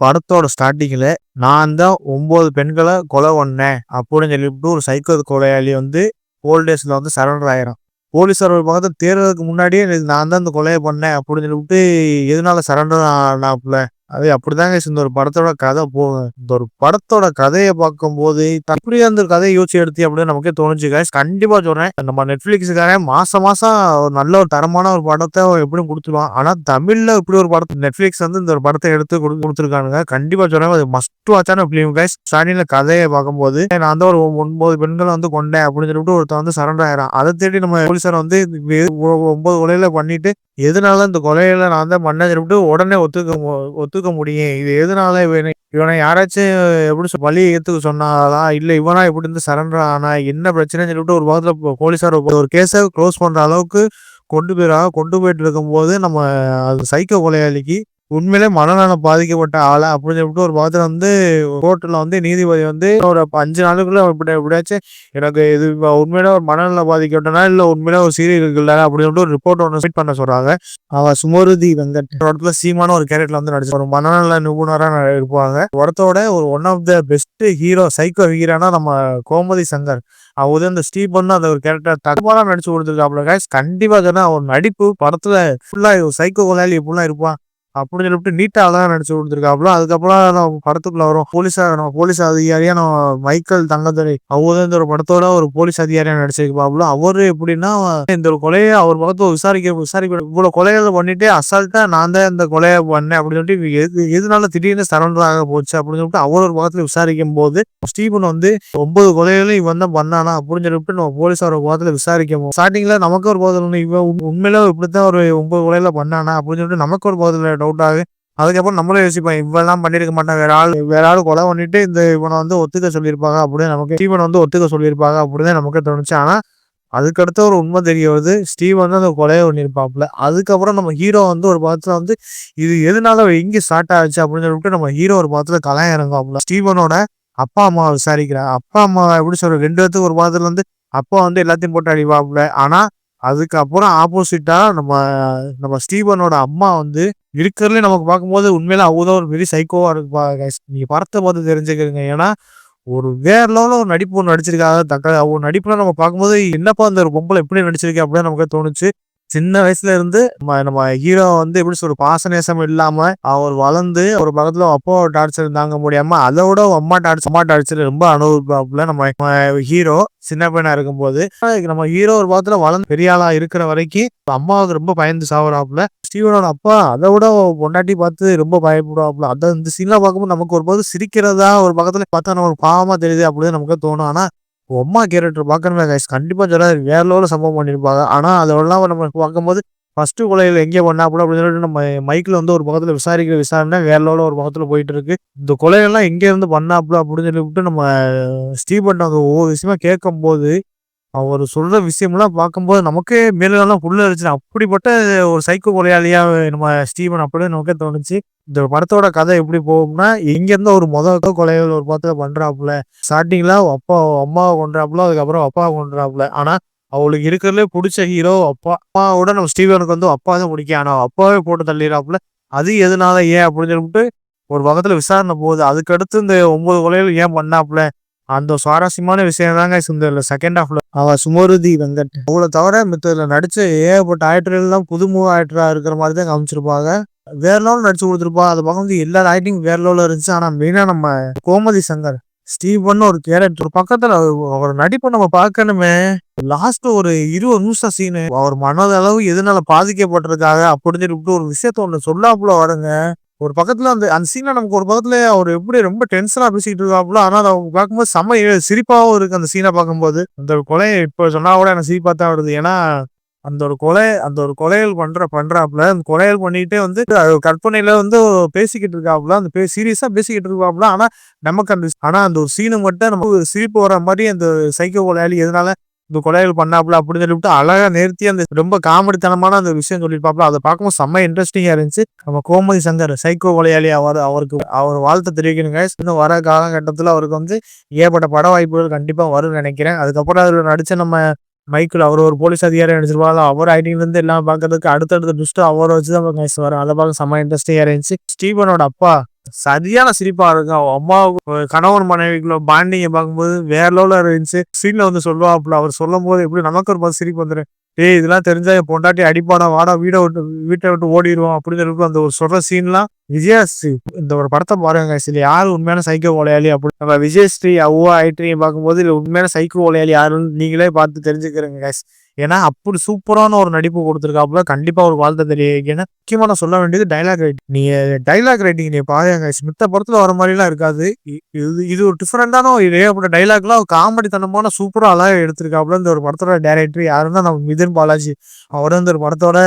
படத்தோட ஸ்டார்டிங்கில் நான் தான் ஒம்பது பெண்களை கொலை பண்ணேன் அப்படின்னு சொல்லிவிட்டு ஒரு சைக்கோ கொலையாளி வந்து போலீஸில் வந்து சரண்டர் ஆயிரும் போலீஸார் ஒரு பக்கத்தில் தேர்றதுக்கு முன்னாடியே நான் தான் இந்த கொலையை பண்ணேன் அப்படின்னு சொல்லிவிட்டு எதனால சரண்டர் ஆனாப்புல? அது அப்படிதாங்க இந்த ஒரு படத்தோட கதை போகும் இந்த ஒரு படத்தோட கதையை பார்க்கும்போது அப்படியே அந்த கதையை யோசிச்சு எடுத்து அப்படின்னு நமக்கே தோணுச்சு guys. கண்டிப்பா சொல்றேன். நம்ம நெட்ஃபிளிக்ஸுக்காக மாசம் மாசம் ஒரு நல்ல ஒரு தரமான ஒரு படத்தை எப்படியும் கொடுத்துருவான். ஆனா தமிழ்ல இப்படி ஒரு படத்தை நெட்ஃபிளிக்ஸ் வந்து இந்த ஒரு படத்தை எடுத்து கொடு- கொடுத்துருக்கானுங்க. கண்டிப்பா சொல்றேன். அது மஸ்ட் வாட்சான பிலிம் கைஸ் ஸ்டார்டிங்ல கதையை பார்க்கும்போது நான் வந்து ஒரு ஒன்பது பெண்களை வந்து கொண்டேன் அப்படின்னு சொல்லிட்டு ஒருத்தன் வந்து சரண்டர் ஆயிரம் அதை தேடி நம்ம போலீஸார் வந்து ஒன்பது உலையில பண்ணிட்டு எதனால இந்த கொலையில நான் தான் பண்ணேன்னு சொல்லிட்டு உடனே ஒத்துக்க ஒத்துக்க முடியும். இது எதனால இவனை இவனை யாராச்சும் எப்படி சொல் ஏத்துக்க சொன்னாலா? இல்ல இவனா இப்படி இருந்து சரண்டர் ஆனா என்ன பிரச்சனைன்னு சொல்லிட்டு ஒரு பக்கத்துல போலீஸார் ஒரு- கேஸை க்ளோஸ் பண்ற அளவுக்கு கொண்டு போயிடா கொண்டு போயிட்டு இருக்கும்போது நம்ம அது சைக்கோ கொலையாளிக்கு உண்மையிலே மனநலம் பாதிக்கப்பட்ட ஆளா அப்படின்னு சொல்லிட்டு ஒரு பக்கத்துல வந்து கோர்ட்ல வந்து நீதிபதி வந்து ஒரு அஞ்சு நாளுக்குள்ள இப்படி எப்படியாச்சும் எனக்கு இது இப்ப உண்மையிலே ஒரு மனநலம் பாதிக்கப்பட்டனா இல்ல உண்மையிலே ஒரு சீரியல் இல்லை அப்படின்னு சொல்லிட்டு ஒரு ரிப்போர்ட் ஒன்று சப்மிட் பண்ண சொல்றாங்க. அவ சுமருதி வெங்கட் இடத்துல சீமான ஒரு கேரக்டர்ல வந்து நடிச்சு ஒரு மனநல நிபுணரா இருப்பாங்க. படத்தோட ஒரு one of the best hero psycho ஹீரோனா நம்ம கோமதி சங்கர். அவர் வந்து அந்த ஸ்டீபன் அந்த ஒரு கேரக்டர் தகவலா நடிச்சு கொடுத்துருக்காப்ல guys. கண்டிப்பா சொன்னா அவர் நடிப்பு படத்துல ஃபுல்லா சைக்கோ கொலாலி இப்படிலாம் இருப்பான் அப்படின்னு சொல்லிட்டு நீட்டா தான் நடிச்சு கொடுத்துருக்காப்புல. அதுக்கப்புறம் நம்ம படத்துக்குள்ள வரும். போலீஸா நம்ம போலீஸ் அதிகாரியா நம்ம மைக்கேல் தங்கத்துறை அவர் இந்த ஒரு படத்தோட ஒரு போலீஸ் அதிகாரியா நடிச்சிருப்பாப்புல. அவரு எப்படின்னா இந்த ஒரு கொலையை அவர் பக்கத்து விசாரிக்க விசாரிக்க இவ்வளவு கொலைகளை பண்ணிட்டு அசால்ட்டா நான் தான் இந்த கொலையை பண்ணேன் அப்படின்னு சொல்லிட்டு எதுனால எது எதனால திடீர்னு சரண்டர் ஆக போச்சு அப்படின்னு சொல்லிட்டு அவர் ஒரு பக்கத்துல விசாரிக்கும் போது ஸ்டீபன் வந்து ஒன்பது கொலைகளும் இவன் தான் பண்ணானா அப்படின்னு சொல்லிட்டு நம்ம போலீஸார் ஒரு பக்கத்துல விசாரிக்கும் ஸ்டார்டிங்ல நமக்கு ஒரு பக்கத்துல இவன் உண்மையில இப்படித்தான் ஒரு ஒன்பது கொலையில பண்ணானா அப்படின்னு சொல்லிட்டு நமக்கு ஒரு பக்கத்துல டவுட் ஆகுது அதுக்கப்புறம் நம்மளே யோசிப்போம் இவெல்லாம் பண்ணிருக்க மாட்டான் வேற ஆள் வேற ஆள் கொலை பண்ணிட்டு இந்த இவனை வந்து ஒத்துக்க சொல்லியிருப்பாங்க அப்படின்னு நமக்கு ஸ்டீவன் வந்து ஒத்துக்க சொல்லியிருப்பாங்க அப்படின்னு நமக்கு தோணுச்சு. ஆனா அதுக்கடுத்த ஒரு உண்மை தெரிய வருது. ஸ்டீவ் வந்து அந்த கொலையை பண்ணியிருப்பாப்புல. அதுக்கப்புறம் நம்ம ஹீரோ வந்து ஒரு படத்துல வந்து இது எதனால எங்க ஸ்டார்ட் ஆச்சு அப்படின்னு சொல்லிட்டு நம்ம ஹீரோ ஒரு படத்துல கலாயம் இறங்குவாப்புல. ஸ்டீவனோட அப்பா அம்மா விசாரிக்கிறார் அப்பா அம்மா எப்படி சொல்ற ரெண்டு பேத்துக்கு ஒரு படத்துல வந்து அப்பா வந்து எல்லாத்தையும் போட்டு அடிப்பாப்புல. ஆனா அதுக்கப்புறம் ஆப்போசிட்டா நம்ம நம்ம ஸ்டீவனோட அம்மா வந்து இருக்கிறதுலே நமக்கு பார்க்கும்போது உண்மையில அவதான் ஒரு பெரிய சைக்கோவா இருக்கு நீங்கள் நீங்க படத்தை பார்த்து தெரிஞ்சுக்கிறீங்க. ஏன்னா ஒரு வேற லெவலில் ஒரு நடிப்பு ஒன்று நடிச்சிருக்காங்க. தக்க அவங்க நடிப்புலாம் நம்ம பார்க்கும்போது என்னப்பா அந்த ஒரு பொம்பளை எப்படி நடிச்சிருக்கேன் அப்படின்னு நமக்கு தோணுச்சு. சின்ன வயசுல இருந்து நம்ம நம்ம ஹீரோ வந்து எப்படி சொல்ற பாசநேசம் இல்லாம அவர் வளர்ந்து ஒரு பக்கத்துல அப்பா டார்ச்சர் தாங்க முடியாம அதோட அம்மா டார்ச்சர் அம்மா டார்ச்சர் ரொம்ப அனுபவிப்பாப்புல நம்ம ஹீரோ சின்ன பையனா இருக்கும்போது. நம்ம ஹீரோ ஒரு பக்கத்துல வளர்ந்து பெரிய ஆளா இருக்கிற வரைக்கும் அம்மாவுக்கு ரொம்ப பயந்து சாவுறாப்புல. ஸ்டீவனோட அப்பா அதை விட பொண்டாட்டி பார்த்து ரொம்ப பயப்படுவாப்புல. அதான் இந்த சீன்லாம் பார்க்கும்போது நமக்கு ஒரு போது சிரிக்கிறதா ஒரு பக்கத்துல பார்த்தா நமக்கு பாவமா தெரியுது அப்படின்னு நமக்கு தோணும். ஆனா அம்மா கேரக்டர் பார்க்கணுமே கைஸ் கண்டிப்பாக சொல்லாது வேற லெவலில் சம்பவம் பண்ணியிருப்பாங்க ஆனால் அதெல்லாம் நம்ம பார்க்கும்போது ஃபஸ்ட்டு கொலையில் எங்கே பண்ணாப்புல அப்படின்னு சொல்லிட்டு நம்ம மைக்கில் வந்து ஒரு பக்கத்தில் விசாரிக்கிற விசாரணை வேற லெவலில் ஒரு பக்கத்தில் போயிட்டு இருக்கு இந்த கொலையெல்லாம் எங்க இருந்து பண்ணாப்புல அப்படின்னு சொல்லிவிட்டு நம்ம ஸ்டீபன் அந்த ஒவ்வொரு விஷயமா கேட்கும் போது அவர் சொல்ற விஷயம்லாம் பார்க்கும்போது நமக்கே மேலெல்லாம் புள்ள இருந்துச்சு அப்படிப்பட்ட ஒரு சைக்கோ கொலையாளியா நம்ம ஸ்டீவன் அப்படின்னு நமக்கே தோணுச்சு. இந்த படத்தோட கதை எப்படி போகும்னா எங்க ஒரு முதல் கொலைகள் ஒரு படத்துல பண்றாப்புல. ஸ்டார்டிங்ல அப்பா அம்மாவை கொண்டாப்புல அதுக்கப்புறம் அப்பாவை கொண்டாப்புல ஆனா அவளுக்கு இருக்கிறதுலே பிடிச்ச ஹீரோ அப்பா அம்மாவோட நம்ம ஸ்டீவனுக்கு வந்து அப்பா தான் பிடிக்கும். ஆனா அப்பாவே போட்டு தள்ளிடுறாப்புல. அது எதனால ஏன் அப்படின்னு சொல்லிட்டு ஒரு பக்கத்துல விசாரணை போகுது. அதுக்கடுத்து இந்த ஒன்பது கொலைகள் ஏன் பண்ணாப்புல? அந்த சுவாரஸ்யமான விஷயம் தாங்க இந்த செகண்ட் ஹாஃப்ல அவ சுமருதி வெங்கட். அவளை தவிர மித்ததுல நடிச்ச ஏகப்பட்ட ஆக்டர்கள் தான் புது மூவ் ஆக்டரா இருக்கிற மாதிரி தான் காமிச்சிருப்பாங்க. வேற லெவல் நடிச்சு கொடுத்துருப்பா. அதை பார்க்கும்போது எல்லா ஆக்டிங் வேற லெவலில் இருந்துச்சு. ஆனா மெயினா நம்ம கோமதி சங்கர் ஸ்டீவன் ஒரு கேரக்டர் பக்கத்துல அவர் அவர் நடிப்பை நம்ம பார்க்கணுமே. லாஸ்ட் ஒரு இருபது நிமிஷம் சீனு அவர் மனதளவு எதனால பாதிக்கப்பட்டிருக்காங்க அப்படின்னு சொல்லிட்டு ஒரு விஷயத்த ஒண்ணு சொல்லாப்புல வருங்க. ஒரு பக்கத்துல அந்த அந்த சீன்ல நமக்கு ஒரு பக்கத்துல அவர் எப்படி ரொம்ப டென்ஷனா பேசிக்கிட்டு இருக்காப்புல ஆனா அதை அவங்க பார்க்கும்போது செம்ம சிரிப்பாகவும் சிரிப்பாவும் இருக்கு அந்த சீனை பார்க்கும்போது. அந்த கொலை இப்ப சொன்னா கூட எனக்கு சிரிப்பா தான் வருது. ஏன்னா அந்த ஒரு கொலை அந்த ஒரு கொலைகள் பண்ற பண்றாப்புல அந்த கொலைகள் பண்ணிட்டே வந்து கற்பனையில வந்து பேசிக்கிட்டு இருக்காப்புல அந்த பே சீரியஸா பேசிக்கிட்டு இருக்காப்புல ஆனா நமக்கு அந்த ஆனா அந்த ஒரு சீனு மட்டும் நமக்கு சிரிப்பு வர மாதிரி அந்த சைக்கோ கொலையாளி எதனால இந்த கொலைகள் பண்ணாப்புல அப்படின்னு சொல்லிவிட்டு அழகா நிறுத்தி அந்த ரொம்ப காமெடித்தனமான அந்த விஷயம் சொல்லியிருப்பாப்புல. அதை பார்க்கும்போது செம்ம இன்ட்ரெஸ்டிங்கா இருந்துச்சு. நம்ம கோமதி சங்கர் சைக்கோ கொலையாளி அவர் அவருக்கு அவர் வாழ்த்து தெரிவிக்கணுங்க இன்னும் வர காலகட்டத்தில் அவருக்கு வந்து ஏற்பட்ட பட வாய்ப்புகள் கண்டிப்பாக வரும்னு நினைக்கிறேன். அதுக்கப்புறம் அதில் நடிச்ச நம்ம மைக்கிள் அவர் ஒரு போலீஸ் அதிகாரி நடிச்சிருப்பாங்க அவர் ஐடிங்ல இருந்து எல்லாம் பார்க்கறதுக்கு அடுத்தடுத்த ட்விஸ்ட் அவரை வச்சு தான் கைஸ் வரும் அதை பார்க்க செம்ம இன்ட்ரெஸ்டிங்கா இருந்துச்சு. ஸ்டீவனோட அப்பா சரியான சிரிப்பா இருக்கும். அவன் அம்மா கணவன் மனைவிக்குள்ள பாண்டிங்கை பார்க்கும்போது வேற லெவலில் இருந்துச்சு. சீன்ல வந்து சொல்லுவாப்புல அவர் சொல்லும் போது எப்படி நமக்கு ஒரு பார்த்து சிரிப்பு வந்துடும் ஏய் இதெல்லாம் தெரிஞ்சா என் பொண்டாட்டி அடிப்பாடா வாடா வீடை விட்டு வீட்டை விட்டு ஓடிடுவோம் அப்படின்னு அந்த ஒரு சொல்ற சீன்லாம் விஜயஸ்ரீ இந்த ஒரு படத்தை பாருங்க guys. இதுல யார் உண்மையான சைக்கோ கொலையாளி அப்படி? நம்ம விஜயஸ்ரீ அவ்வா ஐட்ரியும் பார்க்கும்போது இதுல உண்மையான சைக்கோ கொலையாளி யாருன்னு நீங்களே பார்த்து தெரிஞ்சுக்கிறீங்க கைஸ் ஏன்னா அப்படி சூப்பரான ஒரு நடிப்பு கொடுத்துருக்காப்புல கண்டிப்பா ஒரு வாழ்த்த தெரியும் ஏன்னா முக்கியமா நான் சொல்ல வேண்டியது டைலாக் ரைட்டிங் நீ டைலாக் ரைட்டிங் நீ பாருங்க மித்த படத்துல வர மாதிரிலாம் இருக்காது. இது இது ஒரு டிஃப்ரெண்டான ஒரு ஏகப்பட்ட டைலாக்லாம் காமெடி தனமான சூப்பரா அழகா எடுத்திருக்காப்புல இந்த ஒரு படத்தோட டேரக்டர் யாருன்னா நம்ம மிதன் பாலாஜி. அவர் வந்து ஒரு படத்தோட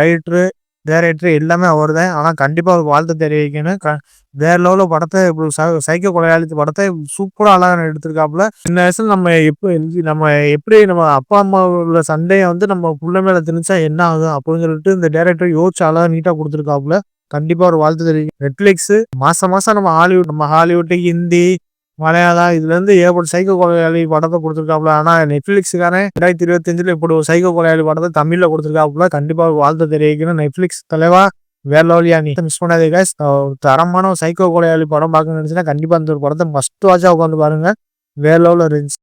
ரைட்டரு டேரக்டர் எல்லாமே அவர் தான் ஆனால் கண்டிப்பாக ஒரு வாழ்த்து தெரிவிக்கணும். க வேற லெவலில் படத்தை இப்படி ச- சைக்கோ கொலையாளி படத்தை சூப்பராக அழகாக எடுத்திருக்காப்புல. சின்ன வயசுல நம்ம எப்போ நம்ம எப்படி நம்ம அப்பா அம்மா உள்ள சண்டையை வந்து நம்ம பிள்ளை மேலே திணிச்சா என்ன ஆகும் அப்படின்னு சொல்லிட்டு இந்த டேரக்டர் யோசிச்சு அழகாக நீட்டாக கொடுத்துருக்காப்புல. கண்டிப்பாக ஒரு வாழ்த்து தெரிவிக்கும் நெட்ஃப்ளிக்ஸ் மாசம் மாசம் நம்ம ஹாலிவுட் நம்ம ஹாலிவுட்டு ஹிந்தி மலையாளா இதுல இருந்து ஏகப்பட்ட சைக்கோ கொலையாளி படத்தை கொடுத்துருக்காப்புல. ஆனா நெட்ஃபிளிக்ஸுக்காரன் ரெண்டாயிரத்தி இருபத்தஞ்சுல இப்படி ஒரு சைக்கோ கொலையாளி படத்தை தமிழ்ல கொடுத்துருக்காப்புல. கண்டிப்பா வாழ்த்து தெரிவிக்கணும் நெட்ஃபிளிக்ஸ் தலைவா வேற லெவலியா நீ? மிஸ் பண்ணாதே காய்ஸ் தரமான சைக்கோ கொலையாளி படம் பார்க்கணும்னு நினைச்சுன்னா கண்டிப்பா அந்த ஒரு படத்தை மஸ்ட் வாட்சா உட்காந்து பாருங்க. வேற லெவலில் இருந்துச்சு